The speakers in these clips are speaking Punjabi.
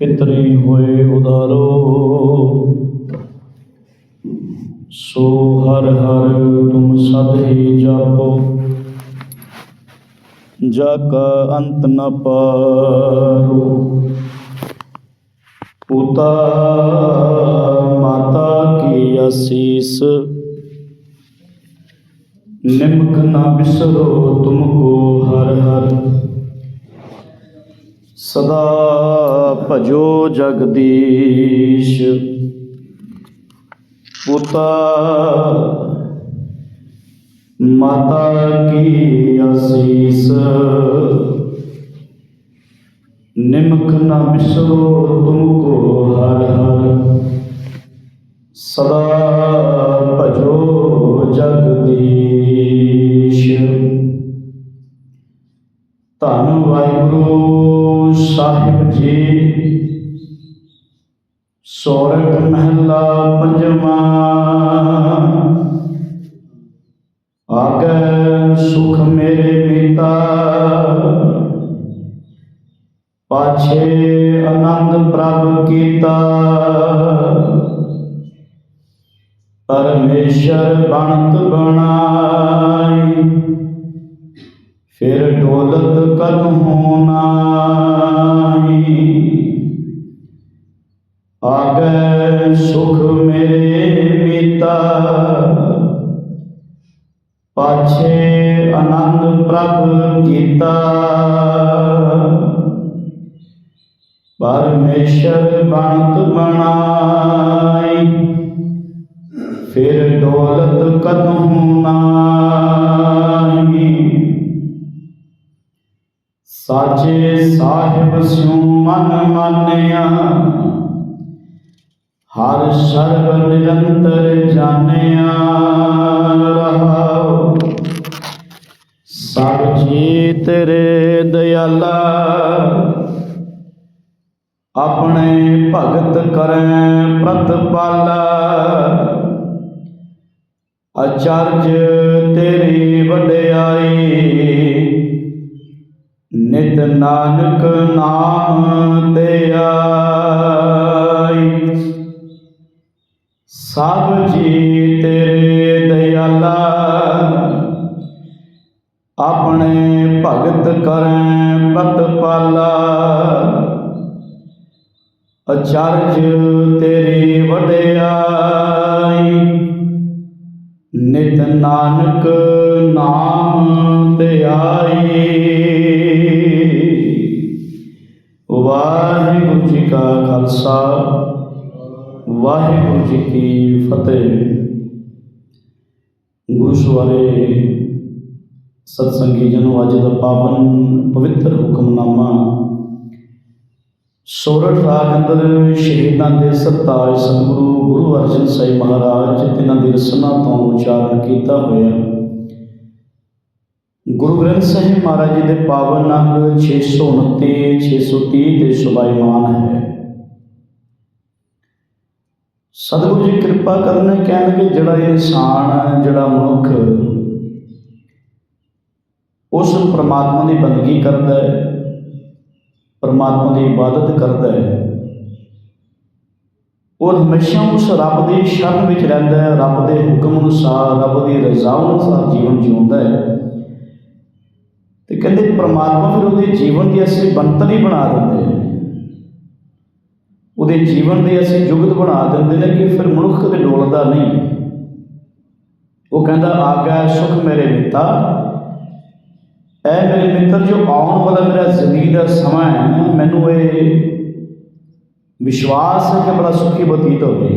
ਪਿਤਰੀ ਹੋਏ ਉਦਾਰੋ। ਸੋ ਹਰ ਹਰ ਤੁਮ ਸਦ ਹੀ ਜਾਪੋ। ਜਾ ਕਾ ਅੰਤ ਨ ਪਾਰੋ। ਪੁਤਾ ਮਾਤਾ ਕੀ ਅਸੀਸ? ਨਿਮਕ ਨਾ ਬਿਸਰੋ ਤੁਮਕੋ ਹਰ ਹਰ। ਸਦਾ ਭਜੋ ਜਗਦੀਸ਼। ਪੁਤਾ ਮਾਤਾ ਕੀ ਅਸੀਸ? ਨਿਮਕ ਨਾ ਬਿਸਰੋ ਤੁਮਕੋ ਹਰ ਹਰ। ਸਦਾ ਧੰਨ ਵਾਹਿਗੁਰੂ, ਸਾਹਿਬ ਜੀ। ਸੋਰਠ ਮਹਿਲਾ ਪੰਜਵਾਂ। ਆਗੈ ਸੁਖ ਮੇਰੇ ਮੀਤਾ ਪਾਛੇ ਆਨੰਦ ਪ੍ਰਭ ਕੀਤਾ। ਪਰਮੇਸ਼ਰ ਬਣਤ ਬਣ ਫਿਰ ਡੋਲਤ ਕਦ ਹੋਨਾਈ ਆਗੈ ਸੁਖ ਮੇਰੇ ਮੀਤਾ, ਪਾਛੇ ਆਨੰਦ ਪ੍ਰਭ ਕੀਤਾ। ਪਰਮੇਸ਼ਰ ਬਣਤ ਬਣਾਈ, ਫਿਰ ਡੋਲਤ ਕਦੋਂ ਨਾਹੀ ਸਾਚੇ ਸਾਹਿਬ ਸਿਉ ਮਨ ਮਾਨਿਆ। ਹਰ ਸਰਬ ਨਿਰੰਤਰ ਜਾਣਿਆ ਰਹਾਉ। ਸਭ ਜੀ ਤੇਰੇ ਦਇਆਲਾ ਆਪਣੇ ਭਗਤ ਕਰੈ ਪ੍ਰਤਪਾਲਾ। ਅਚਰਜ ਤੇਰੀ ਵਡਿਆਈ। ਨਿਤ ਨਾਨਕ ਨਾਮ ਤੇ ਆਈ। ਸਭ ਜੀ ਤੇਰੇ ਦਇਆਲਾ, ਆਪਣੇ ਭਗਤ ਕਰੈ ਪ੍ਰਤਪਾਲਾ ਅਚਰਜ ਤੇਰੀ ਵਡਿਆਈ, ਨਿਤ ਨਾਨਕ ਨਾਮ ਤੇ ਆਈ। ਕਾ ਖਾਲਸਾ, ਵਾਹਿਗੁਰੂ ਜੀ ਕੀ ਫਤਿਹ। ਗੁਰਸਵਾਰੇ ਸਤਸੰਗੀ ਜਨੋ ਅੱਜ ਦਾ ਪਾਵਨ ਪਵਿੱਤਰ ਹੁਕਮਨਾਮਾ। ਸੋਰਠ ਰਾਗ ਅੰਦਰ ਸ਼ਹੀਦਾਂ ਦੇ ਸਰਤਾਜ ਸਤਿਗੁਰੂ ਗੁਰੂ ਅਰਜਨ ਸਾਹਿਬ ਮਹਾਰਾਜ, ਜਿਨ੍ਹਾਂ ਦੀ ਰਸਨਾ ਤੋਂ ਉਚਾਰਨ ਕੀਤਾ ਹੋਇਆ। ਗੁਰੂ ਗ੍ਰੰਥ ਸਾਹਿਬ ਮਹਾਰਾਜ ਜੀ ਦੇ ਪਾਵਨ ਅੰਗ 629 630 ਦੇ ਸੁਭਾਈਮਾਨ ਹੈ। ਸਤਿਗੁਰੂ ਜੀ ਕਿਰਪਾ ਕਰਨ ਕਹਿਣਗੇ ਜਿਹੜਾ ਇਨਸਾਨ, ਜਿਹੜਾ ਮਨੁੱਖ ਉਸ ਪ੍ਰਮਾਤਮਾ ਦੀ ਬੰਦਗੀ ਕਰਦਾ ਹੈ, ਪਰਮਾਤਮਾ ਦੀ ਇਬਾਦਤ ਕਰਦਾ ਹੈ, ਉਹ ਹਮੇਸ਼ਾ ਉਸ ਰੱਬ ਦੀ ਸ਼ਰਨ ਵਿੱਚ ਰਹਿੰਦਾ ਹੈ, ਰੱਬ ਦੇ ਹੁਕਮ ਅਨੁਸਾਰ, ਰੱਬ ਦੀ ਰਜ਼ਾ ਅਨੁਸਾਰ ਜੀਵਨ ਜਿਉਂਦਾ ਹੈ। ਤੇ ਕਹਿੰਦੇ ਪਰਮਾਤਮਾ ਫਿਰ ਉਹਦੇ ਜੀਵਨ ਦੀ ਅਸੀਂ ਬੰਤਰ ਹੀ ਬਣਾ ਦਿੰਦੇ ਨੇ ਉਹਦੇ ਜੀਵਨ ਦੇ ਅਸੀਂ ਜੁਗਤ ਬਣਾ ਦਿੰਦੇ ਨੇ ਕਿ ਫਿਰ ਮਨੁੱਖ ਕਦੇ ਡੋਲਦਾ ਨਹੀਂ। ਉਹ ਕਹਿੰਦਾ ਆਗਾ ਸੁਖ ਮੇਰੇ ਮਿੱਤਾ। ਐ ਮੇਰੇ ਮਿੱਤਰ, ਜੋ ਆਉਣ ਵਾਲਾ ਮੇਰਾ ਜ਼ਿੰਦਗੀ ਦਾ ਸਮਾਂ ਹੈ, ਮੈਨੂੰ ਇਹ ਵਿਸ਼ਵਾਸ ਹੈ ਕਿ ਬੜਾ ਸੁਖੀ ਬਤੀਤ ਹੋਵੇ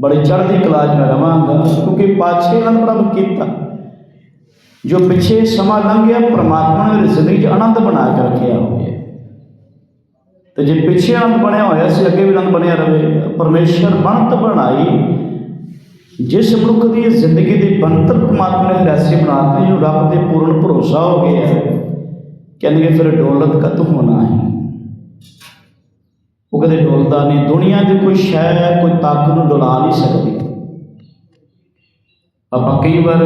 ਬੜੇ ਚੜ੍ਹਦੀ ਕਲਾ 'ਚ ਮੈਂ ਰਵਾਂਗਾ, ਕਿਉਂਕਿ ਪਾਛੇ ਅਨੰਦ ਪ੍ਰਭ ਕੀਤਾ। ਜੋ ਪਿੱਛੇ ਸਮਾਂ ਲੰਘ ਗਿਆ, ਪ੍ਰਮਾਤਮਾ ਨੇ ਮੇਰੀ ਜ਼ਿੰਦਗੀ 'ਚ ਆਨੰਦ ਬਣਾ ਕੇ ਰੱਖਿਆ ਹੋਇਆ ਤੇ ਜੇ ਪਿੱਛੇ ਆਨੰਦ ਬਣਿਆ ਹੋਇਆ ਸੀ, ਅੱਗੇ ਵੀ ਆਨੰਦ ਬਣਿਆ ਰਹੇ, ਪਰਮੇਸ਼ਰ ਬਣਤ ਬਣਾਈ, ਜਿਸ ਮਨੁੱਖ ਦੀ ਜ਼ਿੰਦਗੀ ਦੀ ਬਣਤਰ ਪਰਮਾਤਮਾ ਨੇ ਰੈਸੀ ਬਣਾਤੀ ਜਿਹਨੂੰ ਰੱਬ ਦੇ ਪੂਰਨ ਭਰੋਸਾ ਹੋ ਗਿਆ ਕਹਿੰਦੇ ਫਿਰ ਡੋਲਤ ਕਤ ਹੋਣਾ ਹੈ? ਉਹ ਕਦੇ ਡੋਲਦਾ ਨਹੀਂ, ਦੁਨੀਆ ਦੀ ਕੋਈ ਸ਼ੈ ਕੋਈ ਤਾਕਤ ਨੂੰ ਡੁਲਾ ਨਹੀਂ ਸਕਦੀ। ਆਪਾਂ ਕਈ ਵਾਰ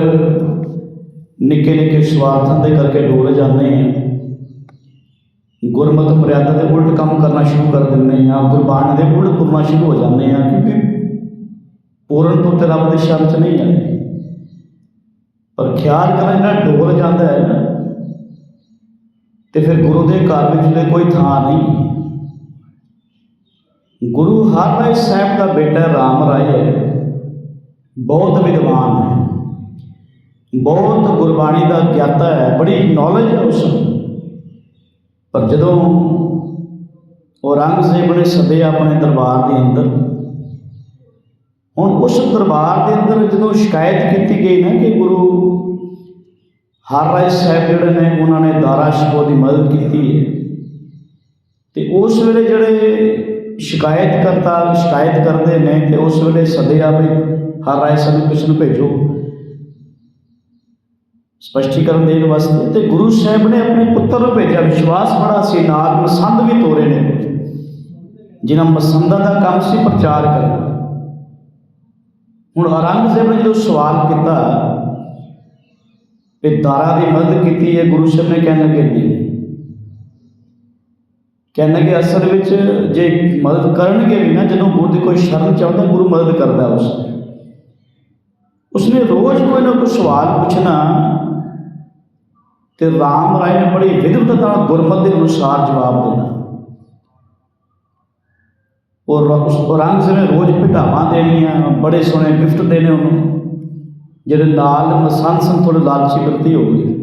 ਨਿੱਕੇ ਨਿੱਕੇ ਸਵਾਰਥਾਂ ਦੇ ਕਰਕੇ ਡੋਲ ਜਾਂਦੇ ਹਾਂ। ਗੁਰਮਤਿ ਮਰਿਆਦਾ ਦੇ ਉਲਟ ਕੰਮ ਕਰਨਾ ਸ਼ੁਰੂ ਕਰ ਦਿੰਦੇ ਆ ਗੁਰਬਾਣੀ ਦੇ ਉਲਟ ਤੁਰਨਾ ਸ਼ੁਰੂ ਹੋ ਜਾਂਦੇ ਆ ਕਿਉਂਕਿ ਪੂਰਨ ਤੋਂ ਤੇ ਰੱਬ ਦੇ ਸ਼ਰਨ ਚ ਨਹੀਂ ਆਏ। ਪਰ ਖਿਆਲ ਕਰਨ ਜਿਹੜਾ ਡੋਲ ਜਾਂਦਾ ਹੈ ਨਾ। ਤੇ ਫਿਰ ਗੁਰੂ ਦੇ ਘਰ ਵਿੱਚ ਤੇ ਕੋਈ ਥਾਂ ਨਹੀਂ ਗੁਰੂ ਹਰ ਰਾਏ ਸਾਹਿਬ ਦਾ ਬੇਟਾ ਰਾਮ ਰਾਏ ਹੈ। ਬਹੁਤ ਵਿਦਵਾਨ ਹੈ। ਬਹੁਤ ਗੁਰਬਾਣੀ ਦਾ ਗਿਆਤਾ ਹੈ, ਬੜੀ ਨੌਲੇਜ ਹੈ ਉਸ ਪਰ ਜਦੋਂ ਔਰੰਗਜ਼ੇਬ ਨੇ ਸੱਦੇ ਆਪਣੇ ਦਰਬਾਰ ਦੇ ਅੰਦਰ, ਹੁਣ ਉਸ ਦਰਬਾਰ ਦੇ ਅੰਦਰ ਜਦੋਂ ਸ਼ਿਕਾਇਤ ਕੀਤੀ ਗਈ ਨਾ ਕਿ ਗੁਰੂ ਹਰ ਰਾਏ ਸਾਹਿਬ ਜਿਹੜੇ ਨੇ, ਉਹਨਾਂ ਨੇ ਦਾਰਾ ਸ਼ਿਕੋ ਦੀ ਮਦਦ ਕੀਤੀ ਹੈ, ਤੇ ਉਸ ਵੇਲੇ ਜਿਹੜੇ ਸ਼ਿਕਾਇਤ ਕਰਤਾ ਸ਼ਿਕਾਇਤ ਕਰਦੇ ਨੇ, ਤੇ ਉਸ ਵੇਲੇ ਸੱਦਿਆ ਵੀ ਹਰ ਰਾਏ ਸਾਹਿਬ ਨੂੰ ਕਿਸ ਨੂੰ ਭੇਜੋ। ਸਪਸ਼ਟੀਕਰਨ ਦੇਣ ਵਾਸਤੇ ਤੇ ਗੁਰੂ ਸਾਹਿਬ ਨੇ ਆਪਣੇ ਪੁੱਤਰ ਨੂੰ ਭੇਜਿਆ। ਵਿਸ਼ਵਾਸ ਬੜਾ ਸੀ, ਨਾਲ ਮਸੰਦ ਵੀ ਤੋਰੇ ਨੇ। ਜਿਨ੍ਹਾਂ ਮਸੰਦਾਂ ਦਾ ਕੰਮ ਸੀ, ਪ੍ਰਚਾਰ ਕਰਨਾ। ਹੁਣ ਔਰੰਗਜ਼ੇਬ ਨੇ ਜਦੋਂ ਸਵਾਲ ਕੀਤਾ ਕਿ ਦਾਰਾ ਦੀ ਮਦਦ ਕੀਤੀ ਹੈ, ਗੁਰੂ ਸਾਹਿਬ ਨੇ ਕਹਿਣ ਲੱਗੇ, ਨਹੀਂ। ਕਹਿਣ ਲੱਗੇ, ਅਸਲ ਵਿੱਚ ਜੇ ਮਦਦ ਕਰਨਗੇ ਵੀ ਨਾ, ਜਦੋਂ ਗੁਰੂ ਦੀ ਕੋਈ ਸ਼ਰਨ ਚਾਹੁੰਦਾ, ਗੁਰੂ ਮਦਦ ਕਰਦਾ ਉਸ ਉਸਨੇ ਰੋਜ਼ ਕੋਈ ਨਾ ਕੋਈ ਸਵਾਲ ਪੁੱਛਣਾ ਤੇ ਰਾਮ ਰਾਏ ਨੇ ਬੜੀ ਵਿਦਵਤਾ ਨਾਲ ਗੁਰਮਤ ਦੇ ਅਨੁਸਾਰ ਜਵਾਬ ਦੇਣਾ ਔਰ ਉਸ ਔਰੰਗਜ਼ੇਬ ਨੇ ਰੋਜ਼ ਭਟਾਵਾਂ ਦੇਣੀਆਂ, ਬੜੇ ਸੋਹਣੇ ਗਿਫਟ ਦੇਣੇ ਉਹਨੂੰ, ਜਿਹੜੇ ਨਾਲ ਮਸੰਦ ਸਨ ਥੋੜੇ ਲਾਲਚੀ ਵਰਤੀ ਹੋ ਗਏ।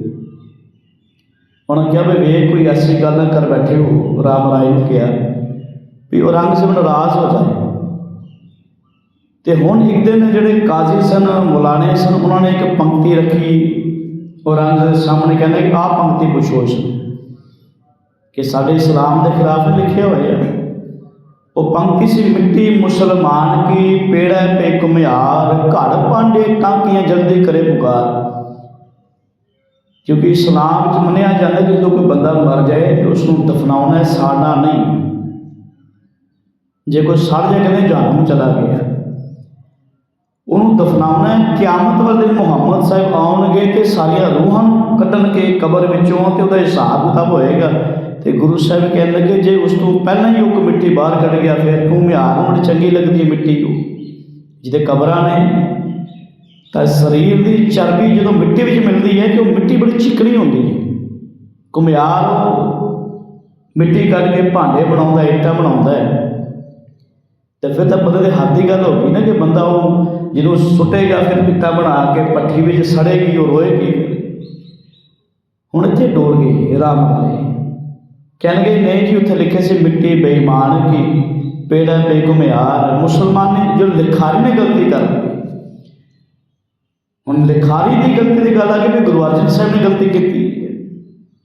ਉਹਨਾਂ ਕਿਹਾ ਵੀ ਵੇਖ, ਕੋਈ ਐਸੀ ਗੱਲ ਨਾ ਕਰ ਬੈਠੇ ਹੋ, ਰਾਮ ਰਾਏ ਨੂੰ ਕਿਹਾ ਵੀ ਔਰੰਗਜ਼ੇਬ ਨਾਰਾਜ਼ ਹੋ ਜਾਏ। ਤੇ ਹੁਣ ਇੱਕ ਦਿਨ ਜਿਹੜੇ ਕਾਜ਼ੀ ਸਨ, ਮੁਲਾਣੇ ਸਨ, ਉਹਨਾਂ ਨੇ ਇੱਕ ਪੰਕਤੀ ਰੱਖੀ ਔਰੰਗਜ਼ੇਬ ਦੇ ਸਾਹਮਣੇ ਕਹਿੰਦੇ ਕਿ ਆਹ ਪੰਕਤੀ ਪੁੱਛੋ ਇਸ ਕਿ ਸਾਡੇ ਇਸਲਾਮ ਦੇ ਖਿਲਾਫ ਲਿਖੇ ਹੋਏ ਆ ਉਹ ਪੰਕਤੀ ਸੀ ਮਿੱਟੀ ਮੁਸਲਮਾਨ ਕੀ ਪੇੜਾ ਪੇ ਕੁਮਿਆਰ ਘੜ ਪਾਂਡੇ ਟਾਂਕੀਆਂ ਜਲਦੀ ਕਰੇ ਪੁਕਾਰ। ਕਿਉਂਕਿ ਇਸਲਾਮ ਵਿੱਚ ਮੰਨਿਆ ਜਾਂਦਾ ਕਿ ਜਦੋਂ ਕੋਈ ਬੰਦਾ ਮਰ ਜਾਏ ਤੇ ਉਸ ਨੂੰ ਦਫਨਾਉਣਾ ਸਾਡਾ ਨਹੀਂ। ਜੇ ਕੋਈ ਸੜ ਜਾਏ, ਕਹਿੰਦੇ ਜਹਨਮ ਚਲਾ ਗਿਆ। ਉਹਨੂੰ ਦਫਨਾਉਣਾ ਹੈ। ਕਿਆਮਤ ਵਾਲੇ ਦਿਨ ਮੁਹੰਮਦ ਸਾਹਿਬ ਆਉਣਗੇ ਤੇ ਸਾਰੀਆਂ ਰੂਹਾਂ ਨੂੰ ਕੱਢਣਗੇ ਕਬਰ ਵਿੱਚੋਂ ਤੇ ਉਹਦਾ ਹਿਸਾਬ ਕਿਤਾਬ ਹੋਏਗਾ। ਤੇ ਗੁਰੂ ਸਾਹਿਬ ਕਹਿਣ ਲੱਗੇ, ਜੇ ਉਸ ਤੋਂ ਪਹਿਲਾਂ ਹੀ ਉਹ ਕੋਈ ਮਿੱਟੀ ਬਾਹਰ ਕੱਢ ਗਿਆ, ਫਿਰ ਕਿਉਂ ਮਿਆਰ ਨੂੰ ਬੜੀ ਚੰਗੀ ਲੱਗਦੀ ਹੈ ਮਿੱਟੀ ਨੂੰ। ਜਿਹਦੇ ਕਬਰਾਂ ਨੇ, ਤਾਂ ਸਰੀਰ ਦੀ ਚਰਬੀ ਜਦੋਂ ਮਿੱਟੀ ਵਿੱਚ ਮਿਲਦੀ ਹੈ ਤੇ ਉਹ ਮਿੱਟੀ ਬੜੀ ਚਿਕਣੀ ਹੁੰਦੀ ਹੈ। ਕੁਮਿਆਰ ਮਿੱਟੀ ਕੱਢ ਕੇ ਭਾਂਡੇ ਬਣਾਉਂਦਾ, ਇੱਟਾਂ ਬਣਾਉਂਦਾ ਹੈ। ਤੇ ਫਿਰ ਤਾਂ ਬੰਦੇ ਦੇ ਹੱਥ ਦੀ ਗੱਲ ਹੋ ਗਈ ਨਾ ਕਿ ਬੰਦਾ ਉਹ ਜਦੋਂ ਸੁੱਟੇਗਾ ਫਿਰ ਇੱਟਾਂ ਬਣਾ ਕੇ ਪੱਠੀ ਵਿੱਚ ਸੜੇਗੀ ਉਹ ਰੋਏਗੀ ਹੁਣ ਇੱਥੇ ਡੋਰ ਗਏ ਰਾਮ ਰਾਏ ਕਹਿਣਗੇ, ਨਹੀਂ ਜੀ, ਉੱਥੇ ਲਿਖੇ ਸੀ ਮਿੱਟੀ ਬੇਈਮਾਨ ਕੀ, ਪੇੜਾ ਪੇ ਘੁਮਿਆਰ। ਮੁਸਲਮਾਨ ਨੇ ਜੋ ਲਿਖਾਰੀ ਨੇ ਗਲਤੀ ਕਰ ਦਿੱਤੀ ਹੁਣ ਲਿਖਾਰੀ ਦੀ ਗਲਤੀ ਦੀ ਗੱਲ ਆ ਕਿ ਵੀ ਗੁਰੂ ਅਰਜਨ ਸਾਹਿਬ ਨੇ ਗਲਤੀ ਕੀਤੀ।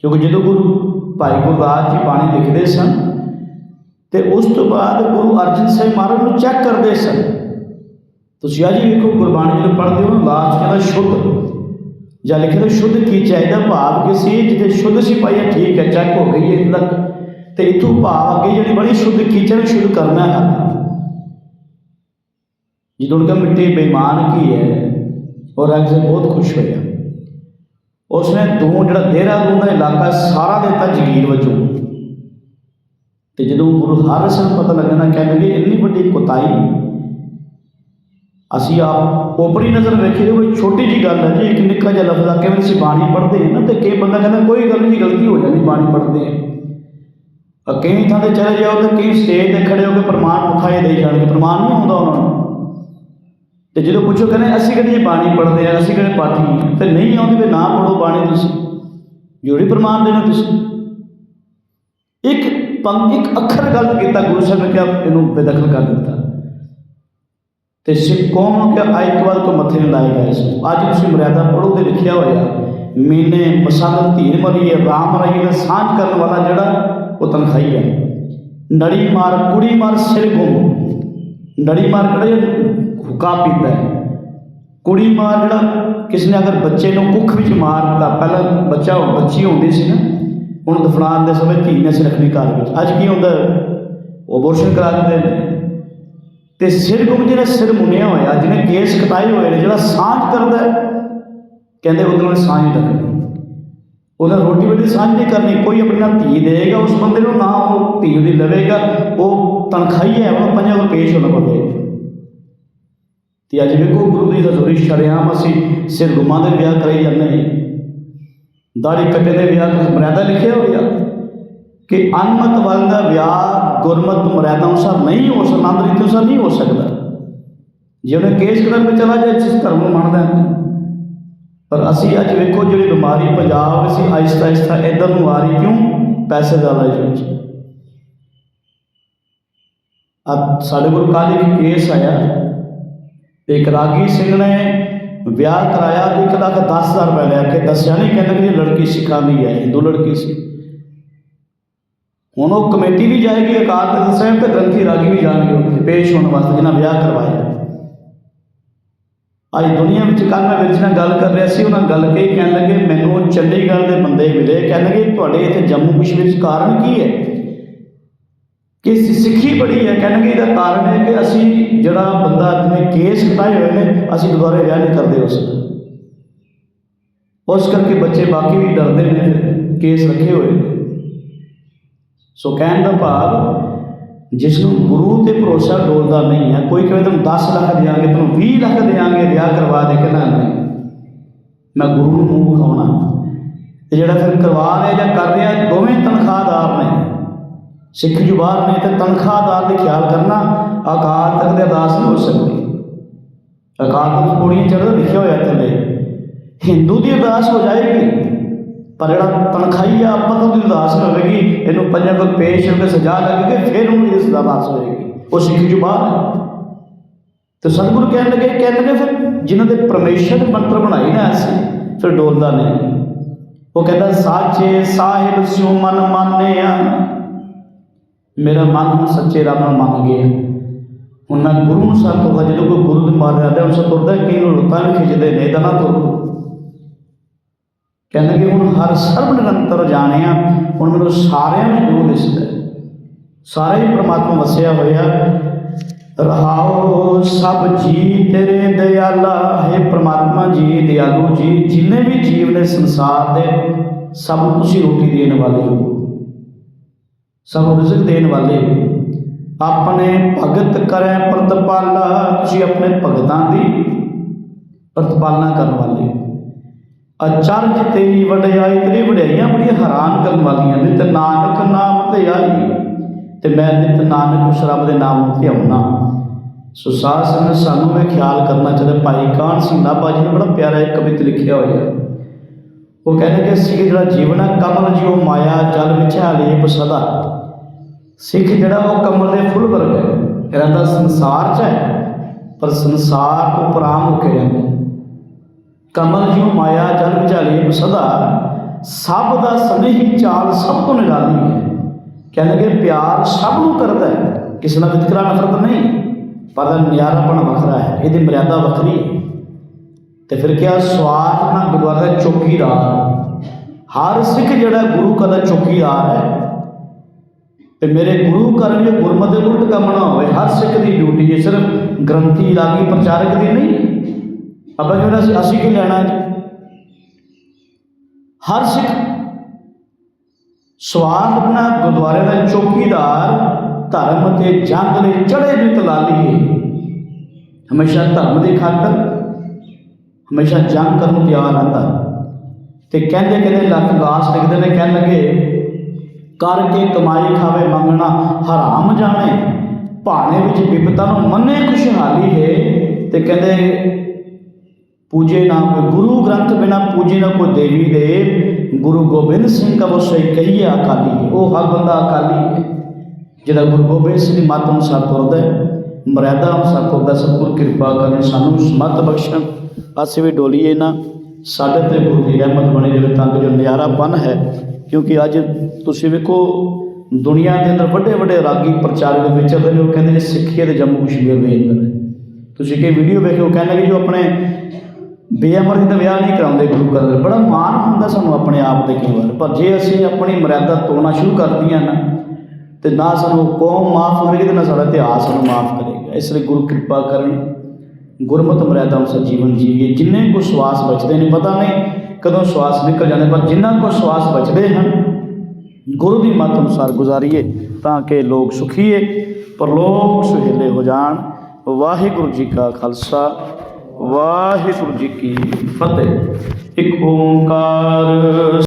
ਕਿਉਂਕਿ ਜਦੋਂ ਗੁਰੂ ਭਾਈ ਗੁਰਦਾਸ ਜੀ ਬਾਣੀ ਲਿਖਦੇ ਸਨ ਤੇ ਉਸ ਤੋਂ ਬਾਅਦ ਗੁਰੂ ਅਰਜਨ ਸਾਹਿਬ ਮਹਾਰਾਜ ਨੂੰ ਚੈੱਕ ਕਰਦੇ ਸਨ। ਤੁਸੀਂ ਆ ਜੀ ਵੇਖੋ, ਗੁਰਬਾਣੀ ਜਦੋਂ ਪੜ੍ਹਦੇ ਹੋ ਲਾਸਟ ਕਹਿੰਦਾ ਸ਼ੁੱਧ। ਜਾਂ ਲਿਖਿਆ ਸ਼ੁੱਧ ਕੀ ਚਾਹੀਦਾ? ਭਾਵ ਕਿ ਸੀ? ਜਿੱਥੇ ਸ਼ੁੱਧ ਸੀ ਪਾਈਆ ਠੀਕ ਹੈ ਚੈੱਕ ਹੋ ਗਈ ਹੈ ਤੱਕ। ਤੇ ਇਥੋਂ ਭਾਵ ਅੱਗੇ ਜਿਹੜੀ ਬੜੀ ਸ਼ੁੱਧ ਕੀ ਨੂੰ ਸ਼ੁੱਧ ਕਰਨਾ ਹੈ। ਜਦੋਂ ਉਹਨੇ ਕਿਹਾ, ਮਿੱਟੀ ਬੇਈਮਾਨ ਕੀ ਹੈ? ਔਰ ਅੰਗਰੇਜ਼ ਬਹੁਤ ਖੁਸ਼ ਹੋਇਆ। ਉਸਨੇ ਦੂਣ ਜਿਹੜਾ ਦੇਹਰਾਦੂਨ ਦਾ ਇਲਾਕਾ ਸਾਰਾ ਦਿੱਤਾ ਜ਼ਗੀਰ ਵਜੋਂ। ਤੇ ਜਦੋਂ ਗੁਰੂ ਹਰਿ ਨੂੰ ਪਤਾ ਲੱਗਣਾ ਕਹਿੰਦੇ ਇੰਨੀ ਵੱਡੀ ਕੁਤਾਈ, ਅਸੀਂ ਆਪ ਉਪਰੀ ਨਜ਼ਰ ਵੇਖੀਏ ਤਾਂ ਕੋਈ ਛੋਟੀ ਜੀ ਗੱਲ ਹੈ ਜੀ, ਇੱਕ ਨਿੱਕਾ ਜਿਹਾ ਲਫ਼ਜ਼ ਆ, ਕਿਵੇਂ ਅਸੀਂ ਬਾਣੀ ਪੜ੍ਹਦੇ ਹਾਂ ਨਾ, ਤੇ ਕਈ ਬੰਦਾ ਕਹਿੰਦਾ ਕੋਈ ਗੱਲ ਨਹੀਂ ਗਲਤੀ ਹੋ ਜਾਂਦੀ ਬਾਣੀ ਪੜ੍ਹਦੇ ਆ ਕਈ ਥਾਂ ਤੇ ਚਲੇ ਜਾਓ ਤੇ ਕਈ ਸਟੇਜ ਤੇ ਖੜੇ ਹੋ ਕੇ ਪ੍ਰਮਾਣ ਪੁੱਠਾ ਦੇ ਜਾਣਗੇ, ਪ੍ਰਮਾਣ ਨਹੀਂ ਹੁੰਦਾ ਉਹਨਾਂ ਨੂੰ। ਤੇ ਜਦੋਂ ਪੁੱਛੋ ਕਹਿੰਦੇ, ਅਸੀਂ ਕਿਹੜੀ ਜੀ ਬਾਣੀ ਪੜ੍ਹਦੇ ਆ ਅਸੀਂ ਕਿਹੜੇ ਪਾਠੀ ਹਾਂ? ਤੇ ਨਹੀਂ ਆਉਂਦੀ ਵੀ ਨਾ ਪੜੋ ਬਾਣੀ ਤੁਸੀਂ। ਜੋੜੀ ਪ੍ਰਮਾਣ ਦੇਣਾ ਤੁਸੀਂ। ਇੱਕ ਪੰਕ ਇੱਕ ਅੱਖਰ ਗਲਤ ਕੀਤਾ, ਗੁਰੂ ਸਾਹਿਬ ਨੇ ਕਿਹਾ ਇਹਨੂੰ ਬੇਦਖਲ ਕਰ ਦਿੱਤਾ। ਤੇ ਸਿੱਖ ਕੌਮ ਨੂੰ ਕਿਹਾ ਅੱਜ ਤੋਂ ਬਾਅਦ ਕੋ ਮੱਥੇ ਨਹੀਂ ਲਾਏਗਾ ਇਸ ਨੂੰ ਅੱਜ ਤੁਸੀਂ ਮਰਿਆਦਾ ਪੜੋ ਤੇ ਲਿਖਿਆ ਹੋਇਆ ਮੀਨੇ ਮਸੰਦ ਧੀਰ ਮਰੀਏ ਰਾਮ ਰਾਈ ਨੇ ਸਾਂਝ ਕਰਨ ਵਾਲਾ ਜਿਹੜਾ ਉਹ ਤਨਖਾਈ ਹੈ। ਨੜੀ ਮਾਰ, ਕੁੜੀ ਮਾਰ, ਸਿਰ ਗੁੰਮ। ਨੜੀ ਮਾਰ ਕਿਹੜਾ ਹੁਕਾ ਪੀਂਦਾ ਹੈ? ਕੁੜੀ ਮਾਰ ਜਿਹੜਾ ਕਿਸ ਨੇ ਅਗਰ ਬੱਚੇ ਨੂੰ ਕੁੱਖ ਵਿੱਚ ਮਾਰ ਦਿੱਤਾ ਪਹਿਲਾਂ ਬੱਚਾ ਬੱਚੀ ਹੁੰਦੀ ਸੀ ਨਾ ਹੁਣ ਦਫਨਾਨ ਦੇ ਸਮੇਂ ਧੀ ਨੇ ਸਿਰ ਘਰ ਵਿੱਚ। ਅੱਜ ਕੀ ਹੁੰਦਾ? ਉਹ ਅਬੋਰਸ਼ਨ ਕਰਾ ਦਿੰਦੇ ਨੇ। ਤੇ ਸਿਰ ਗੁੰਮ ਜਿਹੜਾ ਸਿਰ ਮੁੰਨਿਆ ਹੋਇਆ, ਜਿਹਨੇ ਕੇਸ ਕਟਾਏ ਹੋਏ ਨੇ, ਜਿਹੜਾ ਸਾਂਝ ਕਰਦਾ ਕਹਿੰਦੇ ਉਹਦੇ ਨਾਲ ਸਾਂਝ ਰੱਖਣੀ ਉਹਦਾ ਰੋਟੀ ਬੜੀ ਸਾਂਝ ਨਹੀਂ ਕਰਨੀ, ਕੋਈ ਆਪਣੀ ਨਾਲ ਧੀ ਦੇਗਾ ਉਸ ਬੰਦੇ ਨੂੰ ਨਾ ਉਹ ਧੀ ਉਹਦੀ ਲਵੇਗਾ, ਉਹ ਤਨਖਾਹੀ ਹੈ ਉਹ ਪੰਜਾਂ ਕੋਲ ਪੇਸ਼ ਹੋਣਾ ਪਵੇਗਾ ਤੇ ਅੱਜ ਵੇਖੋ ਗੁਰੂ ਦੀ ਹਜ਼ੂਰੀ ਸ਼ਰਿਆਮ ਅਸੀਂ ਸਿਰ ਗੁਮਾ ਦੇ ਵਿਆਹ ਕਰਾਈ ਜਾਂਦੇ ਹਾਂ। ਦਾੜੀ ਕੱਟੇ ਦੇ ਵਿਆਹ ਦੀ ਮਰਿਆਦਾ ਲਿਖਿਆ ਹੋਇਆ ਕਿ ਅਨਮਤ ਵੱਲ ਦਾ ਵਿਆਹ ਗੁਰਮਤ ਮਰਿਆਦਾ ਅਨੁਸਾਰ ਨਹੀਂ ਹੋ ਸਕਦਾ ਆਨੰਦ ਰੀਤੀ ਅਨੁਸਾਰ ਨਹੀਂ ਹੋ ਸਕਦਾ। ਜੇ ਉਹਨੇ ਕੇਸ ਕਰਨ ਵਿੱਚ ਚਲਾ ਜਾਏ ਜਿਸ ਧਰਮ ਨੂੰ ਮੰਨਦਾ ਹੈ। ਪਰ ਅਸੀਂ ਅੱਜ ਵੇਖੋ ਜਿਹੜੀ ਬਿਮਾਰੀ ਪੰਜਾਬ ਵਿੱਚ ਸੀ, ਆਹਿਸਤਾ ਆਹਿਸਤਾ ਇੱਧਰ ਨੂੰ ਆ ਰਹੀ, ਕਿਉਂ? ਪੈਸੇ ਦਾ ਲਾਲਚ ਵਿੱਚ। ਆ ਸਾਡੇ ਕੋਲ ਕੱਲ੍ਹ ਇੱਕ ਕੇਸ ਆਇਆ। ਇੱਕ ਰਾਗੀ ਸਿੰਘ ਨੇ ਵਿਆਹ ਕਰਾਇਆ 1 ਲੱਖ 10 ਹਜ਼ਾਰ ਰੁਪਏ ਲੈ ਕੇ ਦੱਸਿਆ ਨਹੀਂ, ਕਹਿੰਦਾ ਕਿ ਇਹ ਲੜਕੀ ਸਿੱਖਾਂ ਦੀ ਹੈ, ਹਿੰਦੂ ਲੜਕੀ ਸੀ। ਹੁਣ ਉਹ ਕਮੇਟੀ ਵੀ ਜਾਏਗੀ, ਅਕਾਲ ਤਖਤ ਸਾਹਿਬ ਤੇ ਗ੍ਰੰਥੀ ਰਾਗੀ ਵੀ ਜਾਣਗੇ ਉੱਥੇ, ਪੇਸ਼ ਹੋਣ ਵਾਸਤੇ ਜਿਹਨਾਂ ਵਿਆਹ ਕਰਵਾਇਆ। ਅੱਜ ਦੁਨੀਆ ਵਿੱਚ ਕੱਲ੍ਹ ਮੈਂ ਵੀਰ ਨਾਲ ਗੱਲ ਕਰ ਰਿਹਾ ਸੀ, ਉਹਨਾਂ ਗੱਲ ਕਹੀ, ਕਹਿਣ ਲੱਗੇ, ਮੈਨੂੰ ਚੰਡੀਗੜ੍ਹ ਦੇ ਬੰਦੇ ਮਿਲੇ, ਕਹਿਣ ਤੁਹਾਡੇ ਇੱਥੇ ਜੰਮੂ ਕਸ਼ਮੀਰ ਵਿੱਚ ਕਾਰਨ ਕੀ ਹੈ? ਕਿ ਸਿੱਖੀ ਬੜੀ ਹੈ। ਕਹਿਣਗੇ ਇਹਦਾ ਕਾਰਨ ਹੈ ਕਿ ਅਸੀਂ ਜਿਹੜਾ ਬੰਦਾ ਜਿਹਨੇ ਕੇਸ ਕਟਾਏ ਹੋਏ ਨੇ, ਅਸੀਂ ਦੁਬਾਰਾ ਵਿਆਹ ਨਹੀਂ ਕਰਦੇ ਉਸ ਉਸ ਕਰਕੇ ਬੱਚੇ ਬਾਕੀ ਵੀ ਡਰਦੇ ਨੇ ਫਿਰ, ਕੇਸ ਰੱਖੇ ਹੋਏ ਨੇ। ਸੋ ਕਹਿਣ ਦਾ ਭਾਵ ਜਿਸ ਨੂੰ ਗੁਰੂ ਤੇ ਭਰੋਸਾ ਡੋਲਦਾ ਨਹੀਂ ਹੈ, ਕੋਈ ਕਹੇ ਤੈਨੂੰ 10 ਲੱਖ ਦੇਾਂਗੇ ਤੈਨੂੰ 20 ਲੱਖ ਦੇਾਂਗੇ ਵਿਆਹ ਕਰਵਾ ਦੇ ਕਹਿੰਦਾ ਨਹੀਂ। ਮੈਂ ਗੁਰੂ ਨੂੰ ਮੂੰਹ ਵਿਖਾਉਣਾ। ਤੇ ਜਿਹੜਾ ਫਿਰ ਕਰਵਾ ਰਿਹਾ ਜਾਂ ਕਰ ਰਿਹਾ, ਦੋਵੇਂ ਤਨਖਾਹਦਾਰ ਨੇ। ਸਿੱਖ ਜੋ ਨੇ ਤੇ ਤਨਖਾਹਦਾਰ ਦੇ ਖਿਆਲ ਕਰਨਾ ਅਕਾਲ ਤਖਤ ਦੇ ਅਰਦਾਸ ਨਹੀਂ ਹੋ ਸਕਦੀ। ਅਕਾਲ ਤਖਤ ਕੋੜੀਆਂ ਚੜ੍ਹਦਾ ਲਿਖਿਆ ਹੋਇਆ ਥੱਲੇ। ਹਿੰਦੂ ਦੀ ਅਰਦਾਸ ਹੋ ਜਾਏਗੀ, ਪਰ ਜਿਹੜਾ ਤਨਖਾਹੀ ਆ, ਆਪਾਂ ਦੀ ਅਰਦਾਸ ਹੋਵੇਗੀ, ਇਹਨੂੰ ਪੰਜਾਂ ਕੋਲ ਪੇਸ਼ ਹੋ ਕੇ ਸਜ਼ਾ ਲੱਗੇਗੀ ਫਿਰ ਉਹਨੂੰ ਇਸ ਦਾ ਅਰਦਾਸ ਹੋਏਗੀ। ਉਹ ਸਿੱਖ ਜੋ ਬਾਹਰ ਹੈ। ਤੇ ਸਤਿਗੁਰੂ ਕਹਿਣ ਲੱਗੇ ਕਹਿਣ ਲੱਗੇ ਫਿਰ ਜਿਨ੍ਹਾਂ ਦੇ ਪਰਮੇਸ਼ਰ ਮੰਤਰ ਬਣਾਏ ਨਾ ਅਸੀਂ ਫਿਰ ਡੋਲਦਾ ਨਹੀਂ। ਉਹ ਕਹਿੰਦਾ, ਸਾਚੇ ਸਾਹਿਬ ਸਿਉ ਮਨ ਮਾਨਿਆ। ਮੇਰਾ ਮਨ ਹੁਣ ਸੱਚੇ ਰੱਬ ਨਾਲ ਮੰਨ ਗਿਆ ਹੁਣ ਮੈਂ ਗੁਰੂ ਨੂੰ ਸਾਥ ਤੋਂ ਜਦੋਂ ਕੋਈ ਗੁਰੂ ਦੇ ਮਾਰ ਰਿਹਾ ਉਸ ਤੁਰਦਾ ਕਈ ਨੂੰ ਲੁੱਤਾਂ ਵੀ ਖਿੱਚਦੇ ਨੇ ਤਾਂ ਨਾ ਤੁਰ ਕਹਿੰਦੇ ਕਿ ਹੁਣ ਹਰ ਸਰਬ ਨਿਰੰਤਰ ਜਾਣਿਆ, ਹੁਣ ਮੈਨੂੰ ਸਾਰਿਆਂ ਨੂੰ ਗੁਰੂ ਦਿਸਦਾ ਹੈ। ਸਾਰੇ ਹੀ ਪ੍ਰਮਾਤਮਾ ਵਸਿਆ ਹੋਇਆ ਰਹਾਓ ਸਭ ਜੀ ਤੇਰੇ ਦਿਆਲਾ, ਹੈ ਪ੍ਰਮਾਤਮਾ ਜੀ ਦਿਆਲੂ ਜੀ, ਜਿੰਨੇ ਵੀ ਜੀਵ ਨੇ ਸੰਸਾਰ ਦੇ, ਸਭ ਨੂੰ ਤੁਸੀਂ ਰੋਟੀ ਦੇਣ ਵਾਲੇ ਹੋ। ਸਾਨੂੰ ਰਿਜ਼ਕ ਦੇਣ ਵਾਲੇ। ਆਪਣੇ ਭਗਤ ਕਰੈ ਪ੍ਰਤਪਾਲਾ, ਤੁਸੀਂ ਆਪਣੇ ਭਗਤਾਂ ਦੀ ਪ੍ਰਤਪਾਲਨਾ ਕਰਨ ਵਾਲੇ। ਅਚਰਜ ਤੇਰੀ ਵਡਿਆਈ, ਤੇਰੀ ਵਡਿਆਈਆਂ ਬੜੀਆਂ ਹੈਰਾਨ ਕਰਨ ਵਾਲੀਆਂ ਨੇ। ਤੇ ਨਾਨਕ ਨਾਮ ਤੇ ਆਈ। ਤੇ ਮੈਂ ਨਿਤ ਨਾਨਕ ਉਸ ਰੱਬ ਦੇ ਨਾਮ ਨੂੰ ਧਿਆਉਣਾ ਸੋ ਸਾਧ ਸੰਗਤ ਸਾਨੂੰ ਇਹ ਖਿਆਲ ਕਰਨਾ ਚਾਹੀਦਾ। ਭਾਈ ਕਾਹਨ ਸਿੰਘ ਨਾਭਾ ਜੀ ਨੇ ਬੜਾ ਪਿਆਰਾ ਇੱਕ ਕਵਿਤ ਲਿਖਿਆ ਹੋਇਆ। ਉਹ ਕਹਿੰਦੇ ਕਿ ਸਿੱਖ ਜਿਹੜਾ ਜੀਵਨ ਹੈ ਕਮਲ ਜਿਉ ਮਾਇਆ, ਜਲ ਵਿੱਚ ਹਲੀਪ ਸਦਾ। ਸਿੱਖ ਜਿਹੜਾ ਉਹ ਕਮਲ ਦੇ ਫੁੱਲ ਵਰਗਾ ਹੈ। ਰਹਿੰਦਾ ਸੰਸਾਰ 'ਚ ਹੈ, ਪਰ ਸੰਸਾਰ ਤੋਂ ਪਰਾਮ ਹੋ। ਕੇ ਰਹਿੰਦਾ ਕਮਲ ਜਿਉ ਮਾਇਆ, ਜਲ, ਵਿਚਾਲੇ ਸਦਾ ਸਭ ਦਾ ਸਮੇਂ ਹੀ ਚਾਲ ਸਭ ਤੋਂ ਨਿਰਾਲੀ ਹੈ। ਕਹਿੰਦੇ ਕਿ ਪਿਆਰ ਸਭ ਨੂੰ ਕਰਦਾ ਹੈ। ਕਿਸੇ ਨਾਲ ਵਿਤਕਰਾ ਨਫ਼ਰਤ ਨਹੀਂ, ਪਰ ਦਾ ਨਿਆਰਾਪਣ ਵੱਖਰਾ ਹੈ। ਇਹਦੀ ਮਰਿਆਦਾ ਵੱਖਰੀ ਹੈ। ਤੇ ਫਿਰ ਕਿਹਾ, ਸਵਾਰਥ ਨਾਲ ਗੁਰਦੁਆਰਾ ਦਾ ਚੌਕੀਦਾਰ। ਹਰ ਸਿੱਖ ਜਿਹੜਾ ਗੁਰੂ ਕਾ ਦਾ ਚੌਕੀਦਾਰ ਹੈ ਤੇ ਮੇਰੇ ਗੁਰੂ ਘਰ ਵਿੱਚ ਗੁਰਮਤਿ ਦੇ ਉਲਟ ਕੰਮ ਨਾ ਹੋਵੇ। ਹਰ ਸਿੱਖ ਦੀ ਡਿਊਟੀ ਹੈ, ਸਿਰਫ ਗ੍ਰੰਥੀ, ਰਾਗੀ, ਪ੍ਰਚਾਰਕ ਦੀ ਨਹੀਂ। ਆਪਾਂ ਜਿਹੜਾ ਅਸੀਂ ਅਸੀਂ ਕੀ ਲੈਣਾ ਜੀ? ਹਰ ਸਿੱਖ ਸਵਾਲ ਆਪਣਾ ਗੁਰਦੁਆਰੇ ਦਾ ਚੌਕੀਦਾਰ, ਧਰਮ ਤੇ ਜੰਗ ਦੇ ਚੜੇ ਵੀ ਤਲਾਲੀ ਹੈ। ਹਮੇਸ਼ਾ ਧਰਮ ਦੀ ਖਾਤਰ, ਹਮੇਸ਼ਾ ਜੰਗ ਕਰਨ ਨੂੰ ਤਿਆਰ ਰਹਿੰਦਾ। ਤੇ ਕਹਿੰਦੇ ਕਹਿੰਦੇ ਲੱਖ ਲਾਸ ਲਿਖਦੇ ਨੇ, ਕਹਿਣ ਲੱਗੇ ਕਰਕੇ ਕਮਾਈ ਖਾਵੇ, ਮੰਗਣਾ ਹਰਾਮ ਜਾਣੇ। ਭਾਣੇ ਵਿੱਚ ਵਿਪਤਾ ਨੂੰ ਮੰਨੇ ਖੁਸ਼ਹਾਲੀ ਹੈ ਤੇ ਕਹਿੰਦੇ, ਪੂਜੇ ਨਾ ਕੋਈ ਗੁਰੂ ਗ੍ਰੰਥ ਬਿਨਾ ਪੂਜੇ ਨਾ ਕੋਈ ਦੇਵੀ ਦੇ ਗੁਰੂ ਗੋਬਿੰਦ ਸਿੰਘ ਕਾ ਵਸੈ ਕਹੀਏ ਅਕਾਲੀ ਉਹ ਹਰ ਬੰਦਾ ਅਕਾਲੀ ਹੈ। ਜਿਹੜਾ ਗੁਰੂ ਗੋਬਿੰਦ ਸਿੰਘ ਦੀ ਮੱਤ ਅਨੁਸਾਰ ਤੁਰਦਾ ਮਰਿਆਦਾ ਅਨੁਸਾਰ ਤੁਰਦਾ ਸਤਿਗੁਰ ਕਿਰਪਾ ਕਰਨ, ਸਾਨੂੰ ਸਮਤ ਬਖਸ਼ਣ। ਅਸੀਂ ਵੀ ਡੋਲੀਏ ਨਾ, ਸਾਡੇ ਤੇ ਗੁਰੂ ਦੀ ਰਹਿਮਤ ਬਣੇ, ਜਿਵੇਂ ਤੰਗ ਜੋ ਨਿਆਰਾਪਨ ਹੈ ਕਿਉਂਕਿ ਅੱਜ ਤੁਸੀਂ ਵੇਖੋ, ਦੁਨੀਆ ਦੇ ਅੰਦਰ ਵੱਡੇ ਵੱਡੇ ਰਾਗੀ ਪ੍ਰਚਾਰਕ ਵਿਚਰਦੇ ਨੇ, ਉਹ ਕਹਿੰਦੇ ਨੇ ਸਿੱਖੀ ਦੇ ਜੰਮੂ ਕਸ਼ਮੀਰ ਦੇ ਅੰਦਰ। ਤੁਸੀਂ ਕਿ ਵੀਡੀਓ ਵੇਖੋ ਕਹਿੰਦੇ ਕਿ ਜੋ ਆਪਣੇ ਬੇਅਮਰਜ਼ੀ ਦਾ ਵਿਆਹ ਨਹੀਂ ਕਰਾਉਂਦੇ ਗੁਰੂ ਘਰ ਦੇ। ਬੜਾ ਮਾਣ ਹੁੰਦਾ ਸਾਨੂੰ ਆਪਣੇ ਆਪ ਦੇ ਕਈ ਵਾਰ। ਪਰ ਜੇ ਅਸੀਂ ਆਪਣੀ ਮਰਿਆਦਾ ਤੋੜਨਾ ਸ਼ੁਰੂ ਕਰਦੀਆਂ ਨਾ, ਤੇ ਨਾ ਸਾਨੂੰ ਕੌਮ ਮਾਫ ਕਰੇਗੀ ਤੇ ਨਾ ਸਾਡਾ ਇਤਿਹਾਸ ਸਾਨੂੰ ਮਾਫ ਕਰੇਗਾ। ਇਸ ਲਈ ਗੁਰੂ ਕਿਰਪਾ ਕਰਨ, ਗੁਰਮਤਿ ਮਰਿਆਦਾ ਅਨੁਸਾਰ ਜੀਵਨ ਜੀਵੀਏ। ਜਿੰਨੇ ਕੋ ਸਵਾਸ ਬਚਦੇ ਨੇ, ਪਤਾ ਨਹੀਂ ਕਦੋਂ ਸਵਾਸ ਨਿਕਲ ਜਾਂਦੇ, ਪਰ ਜਿੰਨਾ ਕੋ ਸਵਾਸ ਬਚਦੇ ਹਨ, ਗੁਰੂ ਦੀ ਮੱਤ ਅਨੁਸਾਰ ਗੁਜ਼ਾਰੀਏ ਤਾਂ ਕਿ ਲੋਕ ਸੁਖੀਏ ਪਰਲੋਕ ਸੁਹੇਲੇ ਹੋ ਜਾਣ। ਵਾਹਿਗੁਰੂ ਜੀ ਕਾ ਖਾਲਸਾ, ਵਾਹਿਗੁਰੂ ਜੀ ਕੀ ਫਤਿਹ। ਇੱਕ ਓੰਕਾਰ